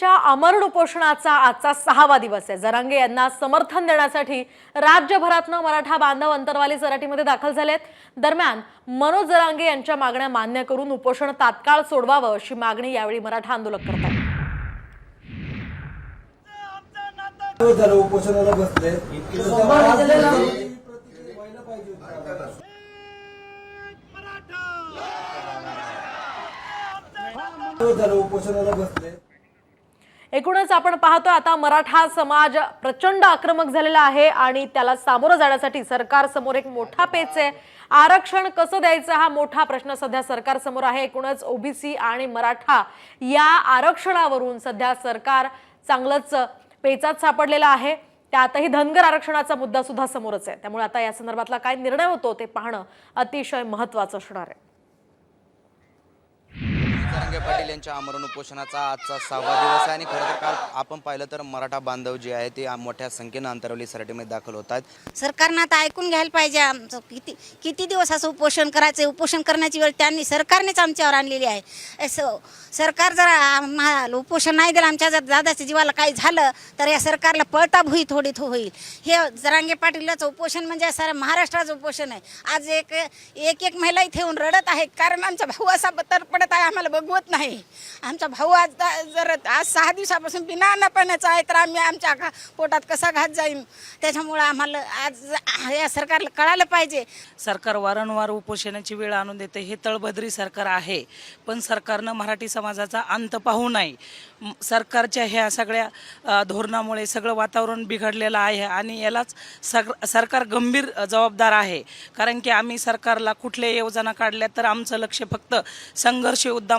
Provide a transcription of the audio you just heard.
च्या अमरण उपोषणाचा आजचा सहावा दिवस आहे. जरांगे यांना समर्थन देण्यासाठी राज्यभरातनं मराठा बांधव अंतरवाली सराटीमध्ये दाखल झालेत. दरम्यान मनोज जरांगे यांच्या मागण्या मान्य करून उपोषण तात्काळ सोडवावं अशी मागणी यावेळी मराठा आंदोलक करतात. उपोषणाला बसले दिवस झालं उपोषणाला बसले एकूणच आपण पाहतोय आता मराठा समाज प्रचंड आक्रमक झालेला आहे आणि त्याला सामोरं जाण्यासाठी सरकार समोर एक मोठा पेच आहे. आरक्षण कसं द्यायचं हा मोठा प्रश्न सध्या सरकार समोर आहे. एकूणच ओबीसी आणि मराठा या आरक्षणावरून सध्या सरकार चांगलंच पेचात सापडलेलं आहे. त्यातही धनगर आरक्षणाचा मुद्दा सुद्धा समोरच आहे. त्यामुळे आता या संदर्भातला काय निर्णय होतो ते पाहणं अतिशय महत्वाचं असणार आहे. पाटील यांच्या आमरण उपोषणाचा आजचा सहावा दिवस आहे. आणि खरं तर काल आपण पाहिलं तर मराठा बांधव जे आहे ते मोठ्या संख्येनं अंतरवली सराटीमध्ये दाखल होत आहेत. सरकारनं आता ऐकून घ्यायला पाहिजे आमचं. किती किती दिवस असं उपोषण करायचं? उपोषण करण्याची वेळ त्यांनी सरकारनेच आमच्यावर आणलेली आहे. असं सरकार जर आम्हाला उपोषण नाही दिलं आमच्या जर दादाच्या जीवाला काही झालं तर या सरकारला पळताप होई थोडी थो होईल. हे जरांगे पाटीलचं उपोषण म्हणजे सारा महाराष्ट्राचं उपोषण आहे. आज एक एक एक महिला इथे येऊन रडत आहे. कारण आमचा भाऊ असा बतर पडत आहे आम्हाला बघवत नाही. आमचा भाऊ आज दा- जर आज सहा दिवसापासून बिना अन्न पाण्याचा आहे तर आम्ही आमच्या घा- पोटात कसा घात जाईन? त्याच्यामुळं आम्हाला आज या सरकारला कळालं पाहिजे. सरकार वारंवार उपोषणाची वेळ आणून देते हे तळभद्री सरकार आहे. पण सरकारनं मराठी समाजाचा अंत पाहू नये सरकारच्या ह्या सगळ्या धोरणामुळे सगळं वातावरण बिघडलेलं आहे आणि यालाच सग सरकार गंभीर जबाबदार आहे. कारण की आम्ही सरकारला कुठल्या योजना काढल्या तर आमचं लक्ष फक्त संघर्ष योद्धा